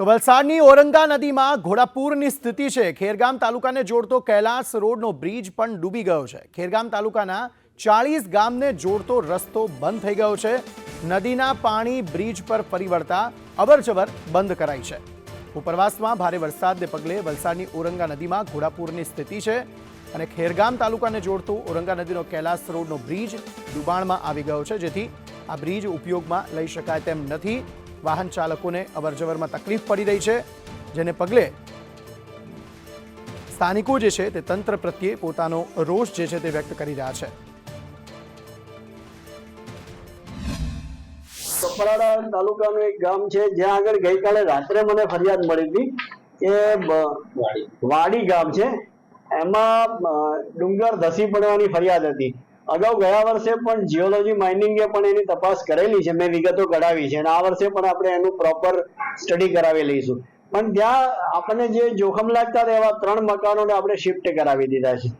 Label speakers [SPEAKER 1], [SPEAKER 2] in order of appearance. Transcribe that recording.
[SPEAKER 1] તો વલસાડની ઓરંગા નદીમાં ઘોડાપૂરની સ્થિતિ છે. ખેરગામ તાલુકાને જોડતો કૈલાસ રોડનો બ્રિજ પણ ડૂબી ગયો છે. ખેરગામ તાલુકાના ચાળીસ ગામને જોડતો રસ્તો બંધ થઈ ગયો છે. નદીના પાણી બ્રિજ પર ફરી વળતા અવરજવર બંધ કરાઈ છે. ઉપરવાસમાં ભારે વરસાદને પગલે વલસાડની ઓરંગા નદીમાં ઘોડાપૂરની સ્થિતિ છે અને ખેરગામ તાલુકાને જોડતું ઓરંગા નદીનો કૈલાસ રોડનો બ્રિજ ડુબાણમાં આવી ગયો છે. જેથી આ બ્રિજ ઉપયોગમાં લઈ શકાય તેમ નથી. વાહન ચાલકોને અવરજવરમાં તકલીફ પડી રહી છે, જેને પગલે સ્થાનિકો જે છે તે તંત્ર પ્રત્યે પોતાનો રોષ જે છે તે વ્યક્ત કરી રહ્યા છે.
[SPEAKER 2] કપરાડા તાલુકાનું એક ગામ છે, જ્યાં આગળ ગઈકાલે રાત્રે મને ફરિયાદ મળી હતી કે વાડી ગામ છે. એમાં ડુંગર ધસી પડવાની ફરિયાદ હતી. અગાઉ ગયા વર્ષે પણ જીઓલોજી માઇનિંગે પણ એની તપાસ કરેલી છે. મેં વિગતો કઢાવી છે અને આ વર્ષે પણ આપણે એનું પ્રોપર સ્ટડી કરાવી લઈશું. પણ ત્યાં આપણને જે જોખમ લાગતા હતા એવા ત્રણ મકાનોને આપણે શિફ્ટ કરાવી દીધા છે.